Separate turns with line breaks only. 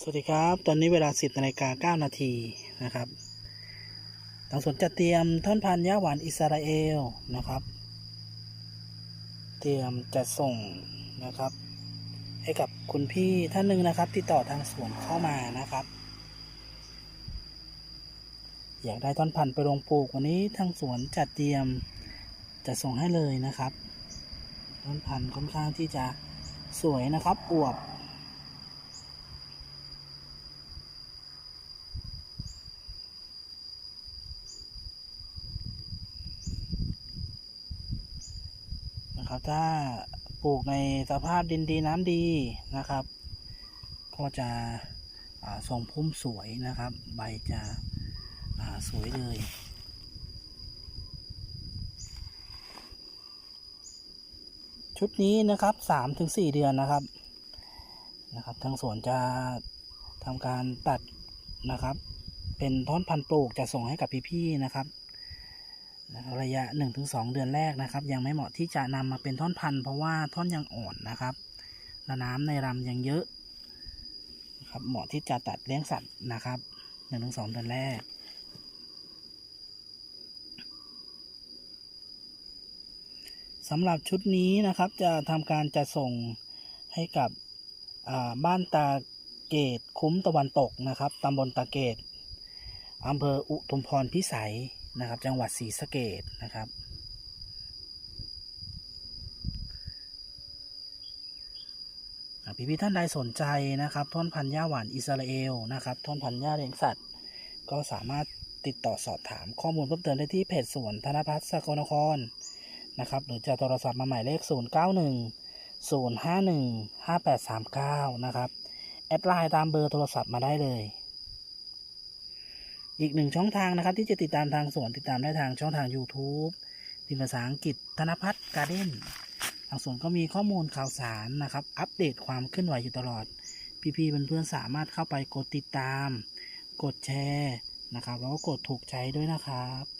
สวัสดีครับ ตอนนี้เวลา 10นาฬิกา9นาทีนะครับทางสวนจะเตรียมท่อนพันธุ์ย่าหวานอิสราเอลนะครับ เตรียมจะส่งนะครับ ให้กับคุณพี่ท่านหนึ่งนะครับ ติดต่อทางสวนเข้ามานะครับ อยากได้ต้นพันธุ์ไปลงปลูกวันนี้ทางสวนจัดเตรียมจะส่งให้เลยนะครับต้นพันธุ์ค่อนข้างที่จะสวยนะครับอวบ นะครับ ถ้าปลูกในสภาพดินดีน้ำดีนะครับ ก็จะอ่งพุ่มสวยนะครับ ใบจะสวยเลยชุดนี้นะครับสามถึงสี่เดือนนะครับ นะครับ ทางสวนจะทำการตัดนะครับ เป็นท่อนพันธุ์ปลูกจะส่งให้กับพี่ๆนะครับ นะครับระยะ 1-2 เดือนแรกนะครับ ยังไม่เหมาะที่จะนำมาเป็นท่อนพันธุ์เพราะว่าท่อนยังอ่อนนะครับและน้ำในลำยังเยอะนะครับเหมาะที่จะตัดเลี้ยงสัตว์นะครับ 1-2 เดือนแรกสำหรับชุดนี้นะครับจะทำการจะส่งให้กับบ้านตาเกตคุ้มตะวันตกนะครับตำบลตาเกตอำเภออุทุมพรพิสัย นะครับ จังหวัดศรีสะเกดนะครับอ่พี่ๆท่านใดสนใจนะครับท่อนพันธุ์หญ้าหวานอิสราเอลนะครับท่อนพันธุ์หญ้าเลี้ยงสัตว์ ก็สามารถติดต่อสอบถามข้อมูลเพิ่มเติมได้ที่เพจสวนธนพัฒน์สกลนครนะครับ หรือจะโทรศัพท์มาหมายเลข 0 9 1 0 5 1 5 8 3 9 นะครับ แอดไลน์ตามเบอร์โทรศัพท์มาได้เลย อีกหนึ่งช่องทางนะครับที่จะติดตามทางสวนติดตามได้ทางช่องทาง YouTube ทีมภาษาอังกฤษธนพัฒน์การ์เด้นทางสวนก็มีข้อมูลข่าวสารนะครับ อัปเดตความเคลื่อนไหวอยู่ตลอด พี่ๆเพื่อนๆสามารถเข้าไปกดติดตาม กดแชร์นะครับแล้วก็กดถูกใจด้วยนะครับ